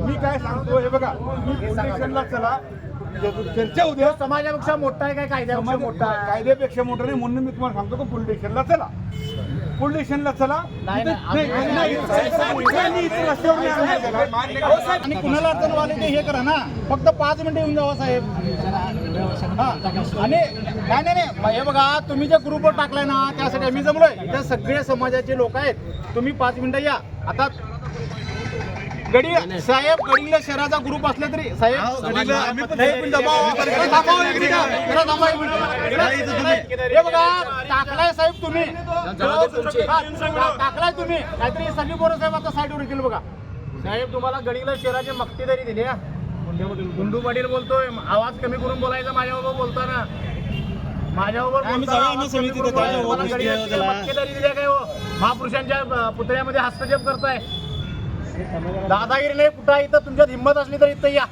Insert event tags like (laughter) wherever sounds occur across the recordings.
मी काय सांगतो हे बघा मी स्टेशनला चला चर्चा उद्या समाजापेक्षा मोठा आहे काय? कायद्यापेक्षा मोठा आहे. कायद्यापेक्षा मोठा नाही म्हणून मी तुम्हाला सांगतो की पोलीस स्टेशनला चला. पोलीस स्टेशनला चला. हो, आणि कुणाला अडचण वाले ते हे करा ना फक्त पाच मिनिटं येऊन जावा साहेब हा. आणि नाही नाही नाही हे बघा तुम्ही जे ग्रुपवर टाकलाय ना त्यासाठी आम्ही जमलोय त्या सगळ्या समाजाचे लोक आहेत तुम्ही पाच मिनिटं या आता गडी साहेब गडीला शहराचा ग्रुप असला तरी साहेब गडीला आम्ही पण नाही, पण जमाव. जरा थांबा एक मिनिटं. जरा थांबा एक मिनिटं. हे बघा टाकलाय साहेब तुम्ही हा, टाकलाय तुम्ही काहीतरी सगळी पोरं साहेब आता साईडवर येतील बघा साहेब तुम्हाला गडीला शहराची मक्तेदारी दिली हा गुंडू पाटील बोलतोय आवाज कमी करून बोलायचा माझ्याबरोबर बोलताना माझ्याबरोबर आम्ही बोलताना जाऊया ना आवाज कमी समितीत, करून त्याच्या बोलायचा. गोष्टी गडीला आहे त्याला. मक्तेदारी दिली काय हो महापुरुषांच्या अं, पुतळ्यामध्ये हस्तक्षेप करताय दादागिरी नाही कुठं इथं? तुमच्यात हिंमत असली तर इथं या.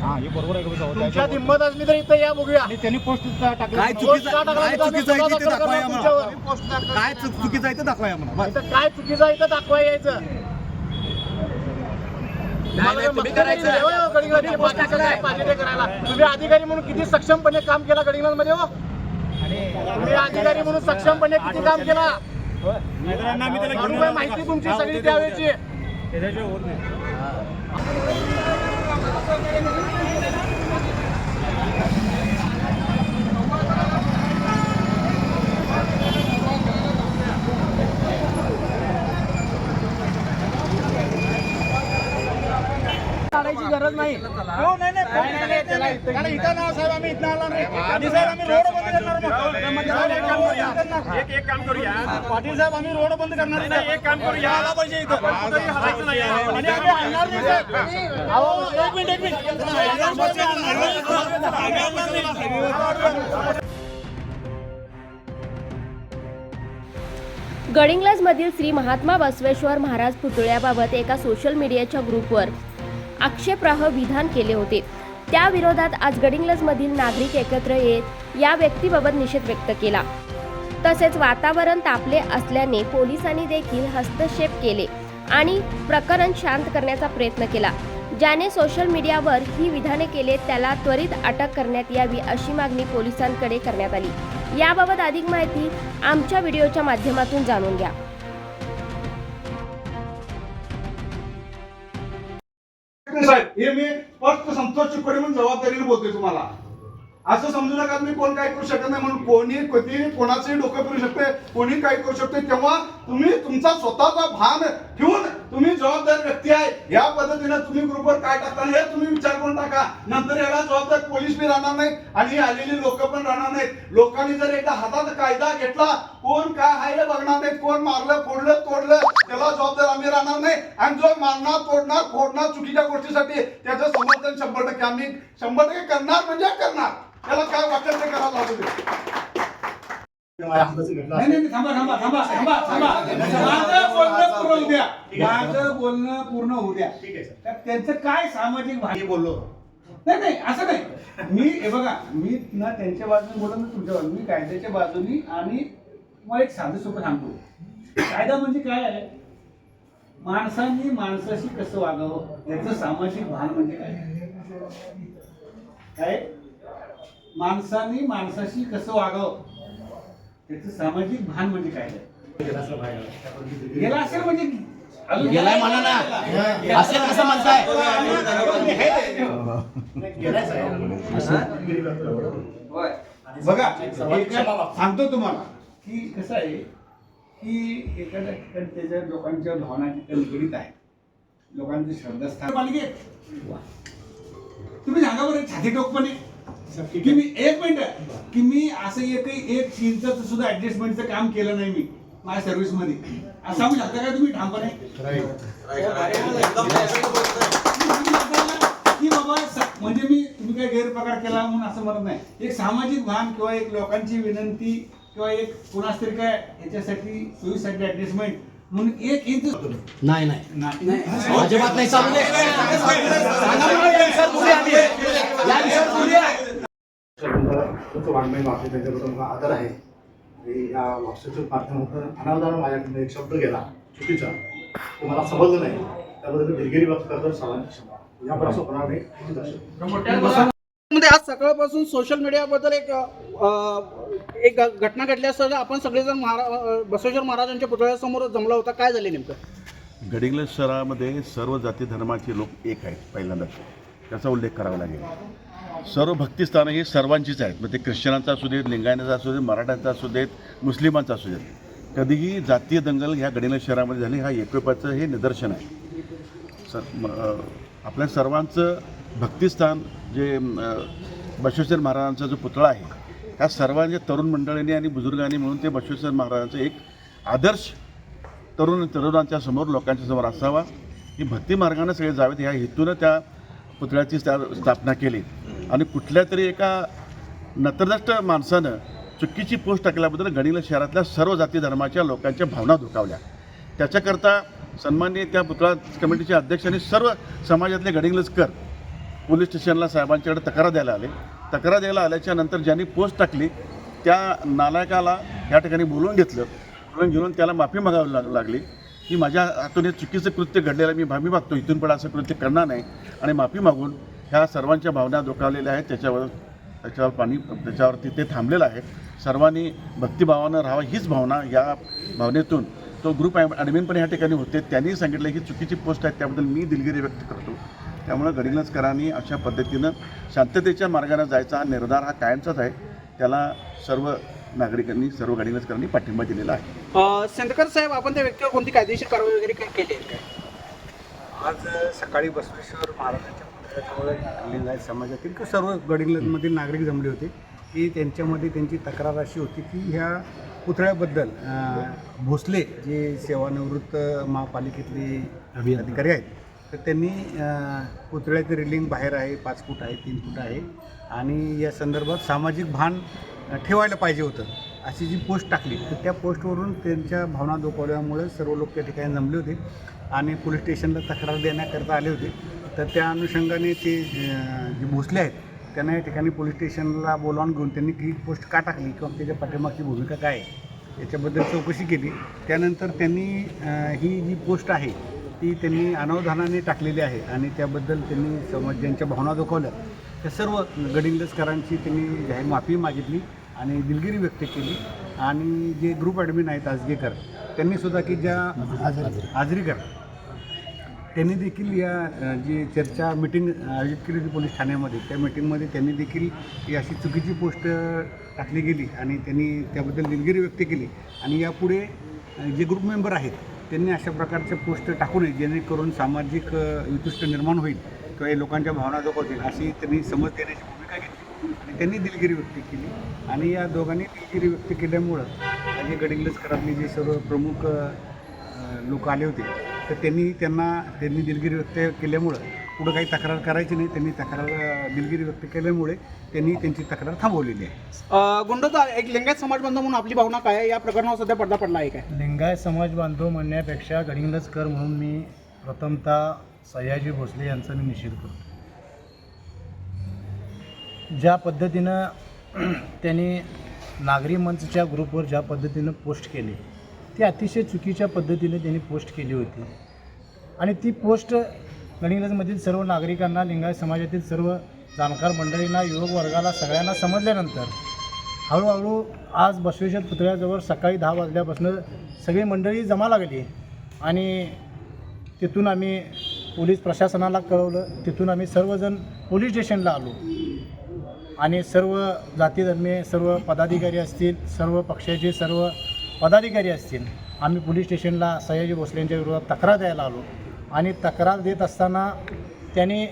हा हे बरोबर आहे का भाऊ? तुमच्यात हिंमत असली तर इथं या बघूया. आणि त्यांनी पोस्ट टाकलं. काय पोस्ट चुकीचं का टाकला काय तिथं आम्ही चुकीचं आहे ते गुन्हा दाखल दाखवा करणार आम्हाला तुमच्यावर. काय चुक- चुकीचं आहे ते दाखवा आम्हाला बस. इथं काय चुकीचं आहे इथं दाखवा यायचं. तुम्ही अधिकारी म्हणून किती सक्षमपणे काम केला गडिंगलाजमध्ये हो? तुम्ही अधिकारी म्हणून सक्षमपणे किती काम केला? माहिती तुमची सगळी त्यावेळेची. त्याच्याशिवाय होत नाही. हो नाही नाही नाही, नाही, नाही, त्याला इथं- कारण इथं नाव साहेब आम्ही इथं आला नाही. पाटील साहेब आम्ही रोड बंद करणार एक काम करूया. एक एक काम करूया. पाटील साहेब आम्ही रोड बंद करणार. इथं. एक काम करूया. आला पाहिजे इथं. नाही. आणि आम्ही आणणार नाही साहेब. एक मिनिट एक मिनिट. गडिंग्लजमधील श्री महात्मा बसवेश्वर महाराज पुतळ्याबाबत एका सोशल मीडियाच्या ग्रुपवर आक्षेपार्ह विधान केले होते. त्या विरोधात आज गडिंग्लजमधील नागरिक एकत्र येत या व्यक्तीबाबत निषेध व्यक्त केला. तसेच वातावरण तापले असल्याने पोलिसांनी देखील हस्तक्षेप केले आणि प्रकरण शांत करण्याचा प्रयत्न केला. ज्याने सोशल मीडियावर ही विधाने केले त्याला त्वरित अटक करण्यात यावी अशी मागणी पोलिसांकडे करण्यात आली. याबाबत अधिक माहिती आमच्या व्हिडिओच्या माध्यमातून जाणून घ्या. साहेब हे मी स्पष्ट संतोष चिकोडे म्हणून जबाबदारीने बोलतोय तुम्हाला. असं समजू नका मी कोण काय करू शकत नाही म्हणून. कोणी कधी कोणाचंही डोकं फिरू शकते कोणी काय करू शकते तेव्हा तुम्ही तुमचा स्वतःचा भान ठेवून तुम्ही जबाबदार व्यक्ती आहे या पद्धतीने तुम्ही ग्रुपवर काय टाकता हे तुम्ही विचार करून टाका. नंतर याला जबाबदार पोलीस बी राहणार नाहीत आणि आलेली लोक पण राहणार नाहीत. लोकांनी जर एकदा हातात कायदा घेतला कोण काय आहे बघणार नाही कोण मारलं फोडलं तोडलं त्याला जबाबदार आम्ही राहणार नाही. आणि जो मारणार तोडणार फोडणार चुकीच्या गोष्टीसाठी त्याचं समर्थन शंभर टक्के आम्ही शंभर टक्के करणार म्हणजे करणार. त्याला काय वाटेल ते करायला लागू नाही नाही थांबा थांबा थांबा थांबा थांबा. माझं बोलणं पूर्ण होऊ द्या. माझं बोलणं पूर्ण होऊ द्या. तर त्यांचं काय सामाजिक भाग बोललो. नाही नाही असं नाही. मी हे बघा मी ना त्यांच्या बाजूने बोलत ना तुमच्या बाजूने. मी कायद्याच्या बाजूनी आणि मग एक साधं सोपं सांगतो. कायदा म्हणजे काय आहे? माणसांनी माणसाशी कसं वागावं? याचं सामाजिक भान म्हणजे काय? काय? माणसांनी माणसाशी कसं वागावं? त्याचं सामाजिक भान म्हणजे काय? गेला असेल म्हणजे गेलाय म्हणा ना. असेल कसं म्हणताय? बघा एका- सांगतो तुम्हाला. की कसं आहे की एखाद्या ठिकाणी त्याच्या लोकांच्या भावनाची कणकणीत आहे लोकांचे श्रद्धास्थान. पालिकेत तुम्ही सांगा बरं छाती टोकपणे. की मी एक मिनिट की मी असं एकही एक इंचाचं सुद्धा ऍडजस्टमेंटचं काम केलं नाही मी माझ्या सर्व्हिसमध्ये असं सांगू शकता का तुम्ही? ठामपणे? की? बाबा म्हणजे मी तुम्ही काय गैरप्रकार केला म्हणून असं म्हणत नाही. एक सामाजिक भान किंवा एक लोकांची विनंती किंवा एक कुणास तरी काय याच्यासाठी सोयीसाठी ऍडजस्टमेंट म्हणून एक इंच नाही नाही. नाही. अजिबात नाही चालू वाङ्मय मागते त्यांच्याबद्दल मला आदर आहे आणि या वापसाच्या माध्यमातून अनावधान माझ्याकडनं एक शब्द गेला चुकीचा तो मला समजलं नाही त्याबद्दल मी दिलगिरी व्यक्त करतो सर्वांची क्षमा यापुढे असं होणार नाही मध्ये आज सकाळपासून सोशल मीडियाबद्दल एक एक घटना घडली असताना आपण सगळेजण महारा बसवेश्वर महाराजांच्या पुतळ्यासमोर जमला होता. काय झाले नेमकं? गडिंग्लज शहरामध्ये सर्व जाती धर्माचे लोक एक आहेत पहिल्यांदा त्याचा उल्लेख करावा लागेल. सर्व भक्तिस्थानं ही सर्वांचीच आहेत. मग ते ख्रिश्चनांचा असू देत लिंगायनाचा असू देत मराठ्यांचा असू देत मुस्लिमांचा असू देत. कधीही जातीय दंगल ह्या गडिंग्लज शहरामध्ये झाली हा एकोपाचं हे निदर्शन आहे. सर आपल्या सर्वांचं भक्तिस्थान जे अ, महाराजांचा जो पुतळा आहे ह्या सर्वांच्या तरुण मंडळींनी आणि बुजुर्गांनी म्हणून ते बश्वेश्वर महाराजांचं एक आदर्श तरुण तरुणांच्या समोर लोकांच्या समोर असावा. ही भक्ती मार्गाने सगळे जावेत ह्या हेतूनं त्या पुतळ्याची स्थापना केली. आणि कुठल्या तरी एका नतरदष्ट माणसानं चुकीची पोस्ट टाकल्याबद्दल गणिला शहरातल्या सर्व जाती धर्माच्या लोकांच्या भावना दुखावल्या. त्याच्याकरता सन्माननीय त्या पुतळा कमिटीच्या अध्यक्षांनी सर्व समाजातले गडिंग्लजकर पोलीस स्टेशनला साहेबांच्याकडे तक्रार द्यायला आले. तक्रार द्यायला आल्याच्यानंतर ज्यांनी पोस्ट टाकली त्या नालायकाला या ठिकाणी बोलवून घेतलं. बोलून घेऊन त्याला माफी मागावी लाग लागली. की माझ्या हातून हे चुकीचं कृत्य घडलेलं मी माफी मागतो इथून पण असं कृत्य करणार नाही. आणि माफी मागून ह्या सर्वांच्या भावना दुखावलेल्या आहेत. त्याच्यावर त्याच्यावर पाणी त्याच्यावरती ते थांबलेलं आहे. सर्वांनी भक्तिभावानं राहावं हीच भावना या भावनेतून. तो ग्रुप ॲडमिन पण या ठिकाणी होते. त्यांनी सांगितलं की चुकीची पोस्ट आहे त्याबद्दल मी दिलगिरी व्यक्त करतो. त्यामुळं गडिंग्लजकरांनी अशा पद्धतीनं शांततेच्या मार्गाने जायचा हा निर्धार हा कायमचाच आहे. त्याला सर्व नागरिकांनी सर्व गडिंग्लजकरांनी पाठिंबा दिलेला आहे. सेंदकर साहेब आपण त्या व्यक्तीवर कोणती कायदेशीर कारवाई वगैरे काय केली आहे काय? आज सकाळी बसवेश्वर महाराजांच्या पुतळ्याजवळ लिंगायत समाजातील. किंवा सर्व गडिंग्लजमधील नागरिक जमले होते. की त्यांच्यामध्ये त्यांची तक्रार अशी होती की ह्या पुतळ्याबद्दल भोसले जे सेवानिवृत्त महापालिकेतले अधिकारी आहेत तर त्यांनी पुतळ्याचं रिलिंग बाहेर आहे पाच फूट आहे तीन फूट आहे. आणि या संदर्भात सामाजिक भान ठेवायला पाहिजे होतं अशी जी पोस्ट टाकली तर त्या पोस्टवरून त्यांच्या भावना दुखवल्यामुळे सर्व लोक त्या ठिकाणी जमले होते. आणि पोलीस स्टेशनला तक्रार देण्याकरता आले होते. तर त्या अनुषंगाने ते जे भोसले आहेत त्यांना या ठिकाणी पोलीस स्टेशनला बोलावून घेऊन त्यांनी ही पोस्ट का टाकली किंवा त्याच्या पाठीमागची भूमिका काय आहे याच्याबद्दल चौकशी केली. त्यानंतर त्यांनी ही जी पोस्ट आहे ती त्यांनी अनावधानाने टाकलेली आहे आणि त्याबद्दल त्यांनी समाज ज्यांच्या भावना दुखवल्या त्या सर्व गडिंगजकरांची त्यांनी जाहीर माफी मागितली आणि दिलगिरी व्यक्त केली. आणि जे ग्रुप ॲडमिन आहेत आजगेकर त्यांनी सुद्धा की ज्या आजरीकर त्यांनी देखील या जी चर्चा मिटिंग आयोजित केली होती पोलीस ठाण्यामध्ये त्या मिटिंगमध्ये त्यांनी देखील ही अशी चुकीची पोस्ट टाकली गेली आणि त्यांनी त्याबद्दल दिलगिरी व्यक्त केली. आणि यापुढे जे ग्रुप मेंबर आहेत त्यांनी अशा प्रकारच्या पोस्ट टाकू नये जेणेकरून सामाजिक वितुष्ट निर्माण होईल किंवा या लोकांच्या भावना दुखवतील अशी त्यांनी समज देण्याची भूमिका घेतली. आणि त्यांनी दिलगिरी व्यक्त केली. आणि या दोघांनी दिलगिरी व्यक्त केल्यामुळं अजय गडिंग्लजकरातले जे सर्व प्रमुख लोक आले होते तर त्यांनी त्यांना त्यांनी दिलगिरी व्यक्त केल्यामुळं पुढं काही तक्रार करायची नाही त्यांनी तक्रार दिलगिरी व्यक्त केल्यामुळे त्यांनी त्यांची तक्रार थांबवलेली आहे. गुंडचा एक लिंगायत समाज बांधव म्हणून आपली भावना काय आहे? या प्रकरणावर सध्या पडदा पडला आहे काय? लिंगायत समाज बांधव म्हणण्यापेक्षा गडिंग्लजकर म्हणून मी प्रथमतः सयाजी भोसले यांचा मी निषेध करतो. ज्या पद्धतीनं (clears throat) त्यांनी नागरी मंचच्या ग्रुपवर ज्या पद्धतीनं पोस्ट केली ती अतिशय चुकीच्या पद्धतीने त्यांनी पोस्ट केली होती. आणि ती पोस्ट गडिंग्लजमधील सर्व नागरिकांना लिंगायत समाजातील सर्व जाणकार मंडळींना युवक वर्गाला सगळ्यांना समजल्यानंतर हळूहळू आज बसवेश्वर पुतळ्याजवळ सकाळी दहा वाजल्यापासून सगळी मंडळी जमा लागली. आणि तिथून आम्ही पोलीस प्रशासनाला कळवलं. तिथून आम्ही सर्वजण पोलीस स्टेशनला आलो. आणि सर्व जातीधर्मीय सर्व पदाधिकारी असतील सर्व पक्षाचे सर्व पदाधिकारी असतील. आम्ही पोलीस स्टेशनला सयाजी भोसले यांच्या विरोधात तक्रार द्यायला आलो. आणि तक्रार देत असताना त्यांनी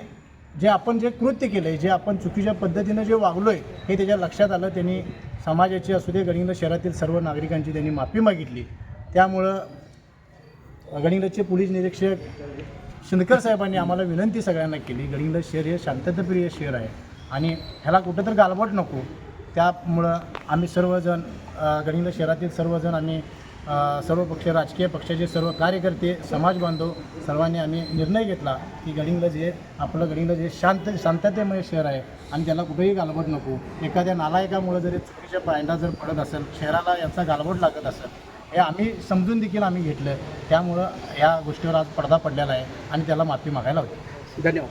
जे आपण जे कृत्य केलं आहे जे आपण चुकीच्या पद्धतीनं जे वागलो आहे हे त्याच्या लक्षात आलं. त्यांनी समाजाची असू दे गडिंग्ल शहरातील सर्व नागरिकांची त्यांनी माफी मागितली. त्यामुळं गडिंगलचे पोलीस निरीक्षक शिंदकर साहेबांनी आम्हाला विनंती सगळ्यांना केली. गडिंग्लज शहर हे शांतताप्रिय शहर आहे. आणि ह्याला कुठं तर गालबोट नको. त्यामुळं आम्ही सर्वजण अ, गडिंग्लज शहरातील सर्वजण आम्ही सर्व पक्ष राजकीय पक्षाचे सर्व कार्यकर्ते समाज बांधव सर्वांनी आम्ही निर्णय घेतला की गडिंग्लज हे आपलं गडिंग्लज हे शांत शांततेमय शहर आहे आणि त्याला कुठेही गालबोट नको. एखाद्या नालायकामुळं जरी चुकीच्या पायंडा जर पडत असेल शहराला याचा गालबोट लागत असेल हे आम्ही समजून देखील आम्ही घेतलं. त्यामुळं या गोष्टीवर आज पडदा पडलेला आहे आणि त्याला माफी मागायला हवी. धन्यवाद.